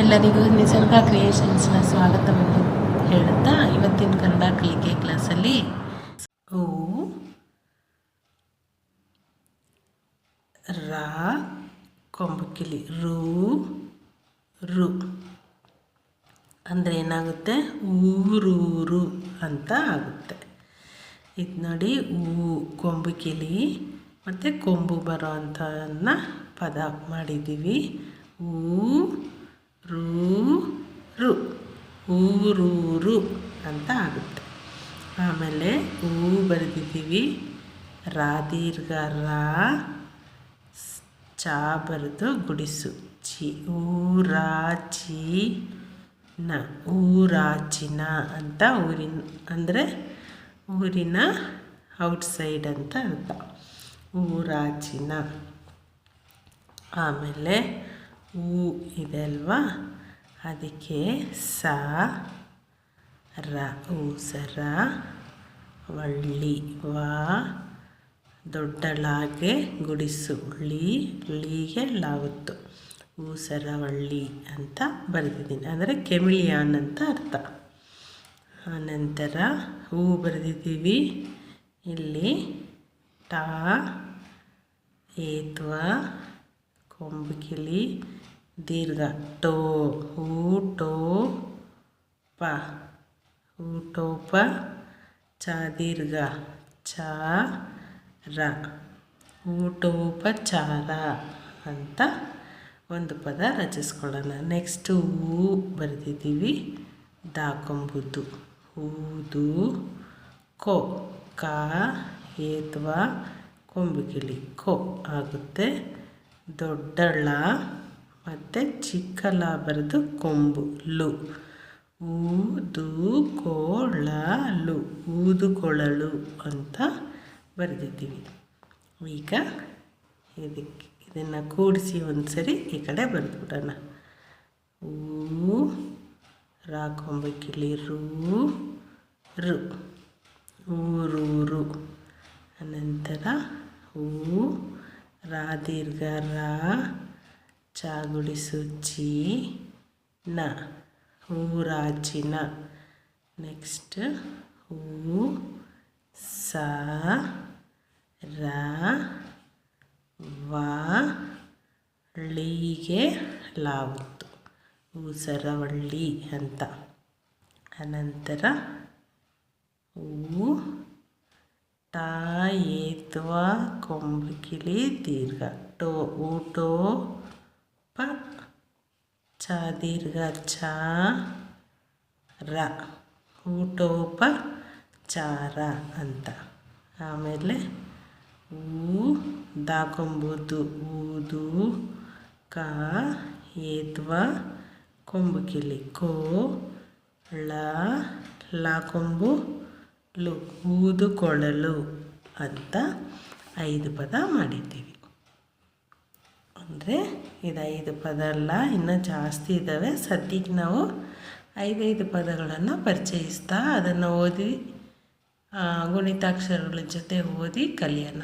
ಎಲ್ಲರಿಗೂ ನಿಸರ್ಗ ಕ್ರಿಯೇಷನ್ಸ್ನ ಸ್ವಾಗತವನ್ನು ಹೇಳುತ್ತಾ ಇವತ್ತಿನ ಕನ್ನಡ ಕಲಿಕೆ ಕ್ಲಾಸಲ್ಲಿ ಓ ರಾ ಕೊಂಬಕಿಲಿ ರು ರು. ಅಂದರೆ ಏನಾಗುತ್ತೆ? ಊರೂರು ಅಂತ ಆಗುತ್ತೆ. ಇದು ನೋಡಿ ಹೂ ಕೊಂಬು ಕಿಲಿ ಮತ್ತು ಕೊಂಬು ಬರೋ ಅಂಥನ್ನ ಪದ ಮಾಡಿದ್ದೀವಿ. ಊ ರೂ ಊರೂರು ಅಂತ ಆಗುತ್ತೆ. ಆಮೇಲೆ ಹೂ ಬರೆದಿದ್ದೀವಿ, ರಾ ದೀರ್ಘ ರಾ, ಚಾ ಬರೆದು ಗುಡಿಸು, ಚಿ ಊರಾಚಿ ನ ಊರಾಚಿನ ಅಂತ ಊರಿನ, ಅಂದರೆ ಊರಿನ ಔಟ್ಸೈಡ್ ಅಂತ ಅರ್ಥ. ಊರಾಚಿನ ಆಮೇಲೆ ಹೂ ಇದೆ ಅಲ್ವಾ ಅದಕ್ಕೆ ಸ, ರ ಹೂ ಸರ ವಳ್ಳಿ, ವಾ, ದೊಡ್ಡಳಾಗೆ ಗುಡಿಸು, ಳಿ, ಳಿಗೆ ಸರ ವಳ್ಳಿ ಅಂತ ಬರೆದಿದ್ದೀನಿ. ಅಂದರೆ ಕೆಮಿಳಿಯಾನ್ ಅಂತ ಅರ್ಥ. ಆನಂತರ ಹೂ ಬರೆದಿದ್ದೀವಿ. ಇಲ್ಲಿ ಟಾ, ಏತ್ವ ಕೊಂಬಕಿಲಿ ದೀರ್ಘ. ಟೋ, ಹೂ, ಟೋ, ಪ. ಊಟೋಪ ಚ, ದೀರ್ಘ. ಚ, ರ. ಊಟೋಪಚಾರ ಅಂತ ಒಂದು ಪದ ರಚಿಸ್ಕೊಳ್ಳೋಣ. ನೆಕ್ಸ್ಟು ಹೂ ಬರೆದಿದ್ದೀವಿ. ದಾಕೊಂಬುದು ಹೂದು ಕೋ. ಕ, ಏತ್ವ ಕೊಂಬುಗಿಳಿ ಕೋ ಆಗುತ್ತೆ. ದೊಡ್ಡಳ ಮತ್ತು ಬರೆದು ಕೊಂಬು, ಲು. ಊದು ಕೋಳಲು ಊದುಕೊಳಲು ಅಂತ ಬರೆದಿದ್ದೀವಿ. ಈಗ ಇದಕ್ಕೆ ಇದನ್ನು ಕೂಡಿಸಿ ಒಂದು ಸರಿ ಈ ಕಡೆ ಬರೆದ್ಬಿಡೋಣ. ಊ, ರಾ ಕೊಂಬಕ್ಕಿಳಿ ರೂ, ರು. ಊರೂರು. ಅನಂತರ ಊ, ರಾ, ದೀರ್ಘ, ರಾ ಚಾ ಗುಡಿಸು ಚಿ ನ ಊರಾಚಿನ ನೆಕ್ಸ್ಟ್ ಹೂ, ಸ, ರ, ವ, ಳಿಗೆ ಲಾವುತ್ತು. ಊಸರವಳ್ಳಿ ಅಂತ. ಅನಂತರ, ಹೂ, ತಾಯೇತ್ವ ಏತ್ವ ಕೊಂಬಕಿಲಿ ದೀರ್ಘ. ಟೋ ಊಟೋ ಪ ಚ ದೀರ್ಘ ಚ ರ ಊಟೋಪ ಚಾರ ಅಂತ. ಆಮೇಲೆ ಊ ದಾಕೊಂಬುದು, ಊದು, ಕ, ಏತ್ವ, ಕೊಂಬಕಿಲಿ, ಕೋ, ಳ ಲಾಕೊಂಬು ಲು ಊದುಕೊಳಲು ಅಂತ ಐದು ಪದ ಮಾಡಿದ್ದೀವಿ. ಅಂದರೆ ಇದು ಐದು ಪದ ಅಲ್ಲ ಇನ್ನೂ ಜಾಸ್ತಿ ಇದ್ದಾವೆ ಸದ್ಯಕ್ಕೆ ನಾವು ಐದೈದು ಪದಗಳನ್ನು ಪರಿಚಯಿಸ್ತಾ ಅದನ್ನು ಓದಿ ಗುಣಿತಾಕ್ಷರಗಳ ಜೊತೆ ಓದಿ ಕಲಿಯೋಣ.